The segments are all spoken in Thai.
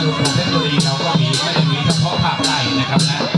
สรุปผมเล่นตัวเเราก็มีไม่ได้มีเฉพาะภาพไล่นะครับนะ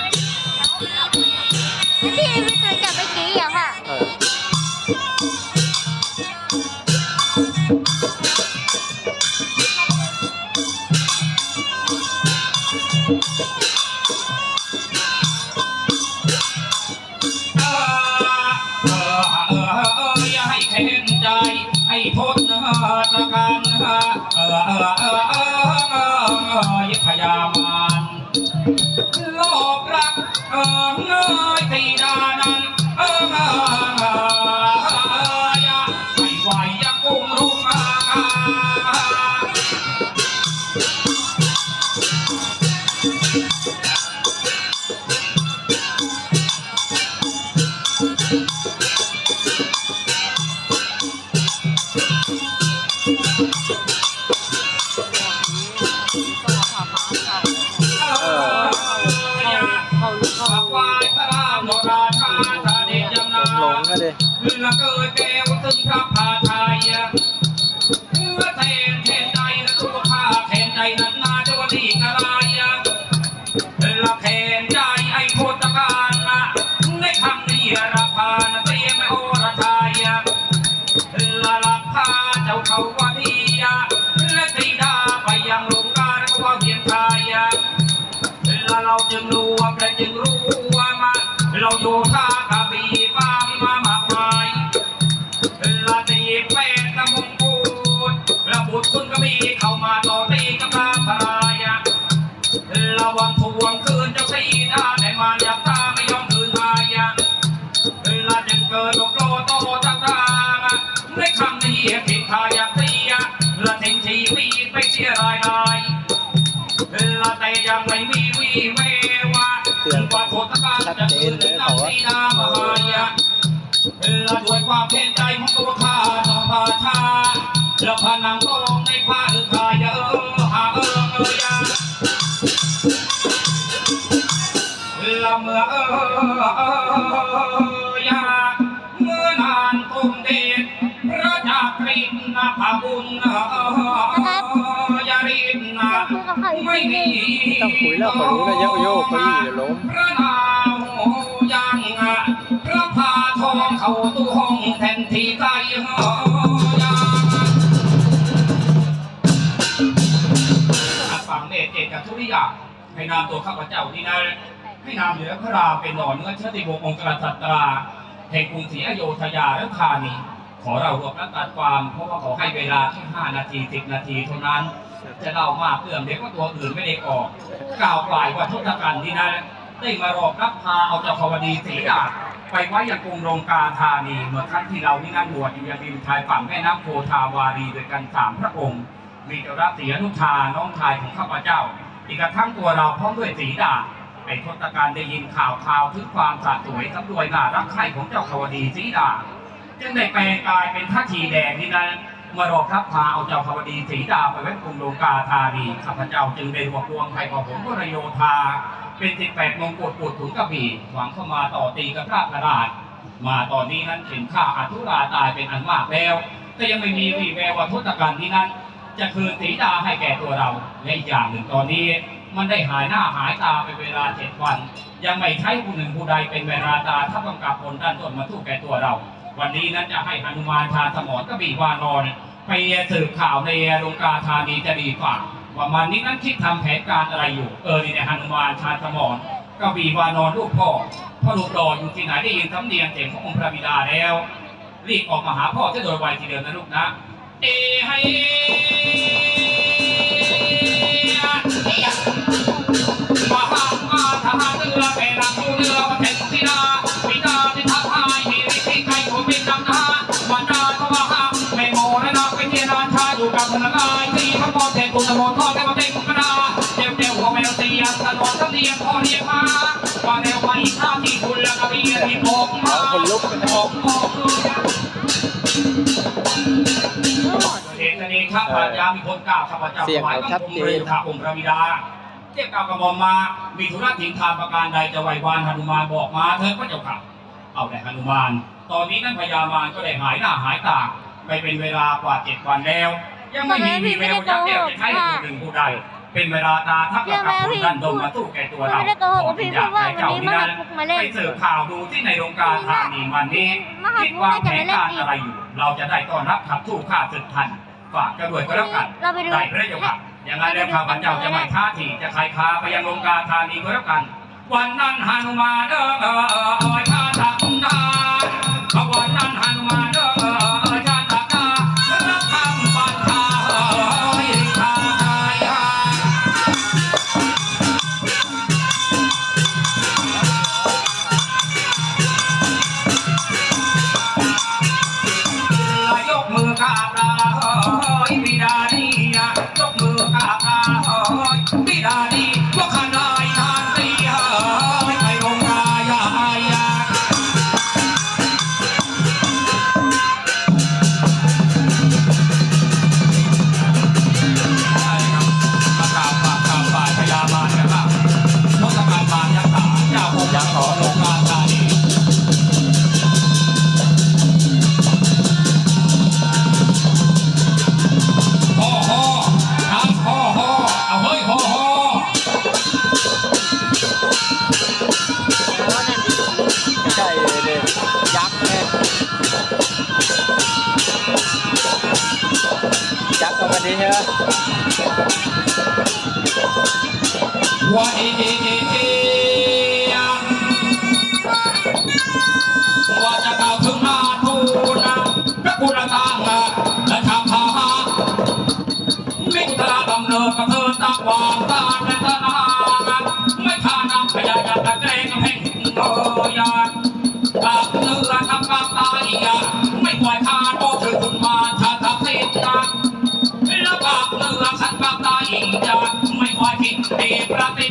ทนตะกันเออเออเออเออเออพยามานโลกรักเออเงยตีดานั้นเออเออเออำนาหลงก็ดิละเกิดแก้วตึงพระพาท จึงรู้ว่ามาเราโยธากระบี่ป้ามมามากมายเราจะหยิบแป้งกระมงกูดระบุตรคุณกระบี่เข้ามาต่อตีกับพระพรายะระวังทวงคืนเจ้าสีดาได้มาอยากตาไม่ยอมคืนทายะเราจึงเกิดโลโตตักตางในคำนี้ ฏการณ์จะเกิดขึ้นนับสีดามหายะละด้วยความเพียรใจของตัวข้าต่อพาชาละพานังตองในผ้าหรือขายเออหาเออเออยาละเมื่อเออเออยาเมื่อนานคงเดชพระจักรินนาภาบุญเออยารินนาไม่มีต้องคุยแล้วเขารู้แล้วเยอะโยกเก้าอี้เดี๋ยวล้ม ทอาตู้ห้องแทนที่ใต้ยังฝังเนตเจตกับทุริยาให้นามตัวข้าพเจ้านี่นะให้นามเหนือพระรามเป็นหนอนเนื้อเชื้อติวงศ์องค์กษัตรา แห่งกรุงศรีอโยธยาและธานี ขอเรารวบรัดตัดความ เพราะว่าขอให้เวลาแค่5นาที10นาทีเท่านั้น จะเล่ามากเพื่อมเด็กว่าตัวอื่นไม่ได้ออก กล่าวปลายว่าทศกัณฐ์ที่นั้นได้มารอบรับพาเอาเจ้าพวดีศรีดา ไปไว้ยังกรุงลงกาธานีเมื่อครั้งที่เรานี่นั่งบวชอยู่ยังริมชายฝั่งแม่น้ำโพธาวารีด้วยกันสามพระองค์ มีเจ้ารัตสีอนุชาน้องชายของข้าพเจ้า อีกกระทั่งตัวเราพร้อมด้วยศรีดาไอ้ทศกัณฐ์ได้ยินข่าวข่าวถึงความสะสวยสำรวยน่ารักใคร่ของเจ้าพวดีศรีดา จึงได้แปลงกายเป็นทัชีแดงนี่นะเมารอครับพาเอาเจ้าพวดีศรีดาไปไว้กรุงโลกาธานีข้าพเจ้าจึงได้รวบรวมไทยของผมวรโยธา เป็นสิบแปดมงกุฎปุดถุนกระบี่หวังเข้ามาต่อตีกับพระกระดาษ มาตอนนี้นั้นเห็นข้าอัทุราตายเป็นอันมากแล้ว แต่ยังไม่มีวี่แววว่าทศกัณฐ์ที่นั้น จะคืนศรีดาให้แก่ตัวเราและอย่างหนึ่งตอนนี้ มันได้หายหน้าหายตาไปเวลาเจ็ดวัน ยังไม่ใช้ผู้หนึ่งผู้ใดเป็นเวลาตาถ้าต้องกับผลด้านต้นมาทู่แก่ตัวเรา วันนี้นั้นจะให้หนุมานชาสมรกบีวานอนไปสืบข่าวในโรงกาธานีจะดีกว่า ว่ามันนี้นั้นคิดทำแผนการอะไรอยู่ เออนี่เนี่ยหนุมานชาตมอนกบีวานอนลูกพ่อพ่อลูกรออยู่ที่ไหนได้ยินสำเนียงเสียงขององค์พระบิดาแล้วรีบออกมาหาพ่อจะโดยไวทีเดียวนะลูกนะเอให้ พ่อเทกุลทอดแก้วเต็งกระดาเจ้าเจ้าหัวแมวเสียตลอดทั้งเรียนพ่อเรียกมาว่าแนวไปท่าที่คุณละกระเบียที่ผมมาคนลุกผมบอกเหตุนี้ข้าพเจ้ามีคนกล่าวข้าพเจ้าถวายบังคมเรียนถาองค์พระบิดาเจ็บกาวกระหม่อมมา มีธุระถิงทานประการใดจะไหววานหนุมานบอกมาเถิดพระเจ้าค่ะเอาแต่หนุมาน ตอนนี้นั่นพญามารก็ได้หายหน้าหายตาไปเป็นเวลากว่าเจ็ดวันแล้ว ยังไม่มีวีแววยักษ์แก้วจะใช้ผู้หนึ่งผู้ใด เป็นเวลาตาทักกับผู้ท่านดมมาสู้แก่ตัวเราไม่ได้โกหกพี่พูดว่าวันนี้มาหักมุกมาเล่นไปเสิร์ฟข่าวดูที่ในโรงการธานีวันนี้คิดว่าแผนการอะไรอยู่ เราจะได้ต้อนรับขับสู้ข้าศึกทันฝากกระด้วยก็แล้วกันเราไปดูได้พระเจ้าค่ะอย่างนั้นแล้วข้าพเจ้าจะไม่ท้าทีจะใครพาไปยังโรงการธานีก็แล้วกัน วันนั้นหานุมานเด้อ ว่าเอเอเอเอว่าจะกล่าวถึงหน้าทูนะพระคุณทางนะและชาวพามิตรดำเนินประเทินตักวางตาและตนาไม่ทานำพยายามตะแกรงแห่งเอยานปากเนื้อทำกลางตาอีกไม่ไหวทา อยผิ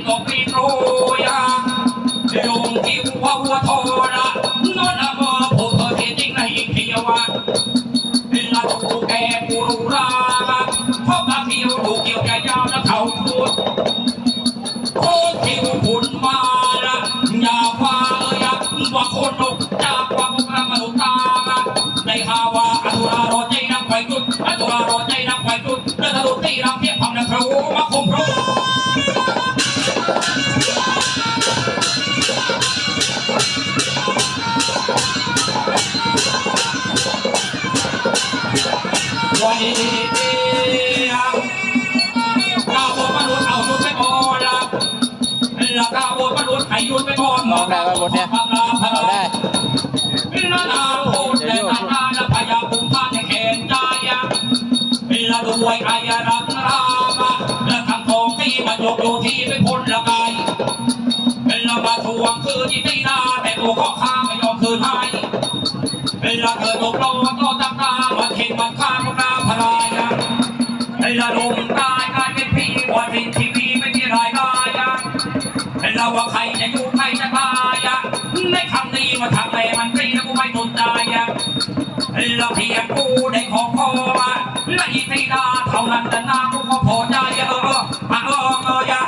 าละพยาภูมิท่านแขนใจละด้วยอายรักรามละคำทองที่มันยกอยู่ที่ไม่พ้นละไกละมาทวงคืนที่ตีหน้าแต่ตัวข้อข้าไม่ยอมคืนให้เวลาเกิดตกลงก็จับตามันเข็นมันข้า ได้ของพอมาและอีตีนาเท่านั้นแต่นากูก็พอใจเออเออเออเออเอออะ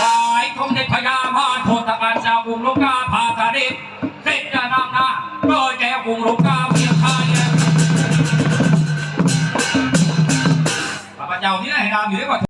ฝ่ายคงได้พยามาโทษการชาวกรุงลูกกาพาคาดิเสร็จจะนำนาโดยแกกรุงลูกกาเพียงทายข้าพเจ้าที่ไหนนามอยู่ได้กว่า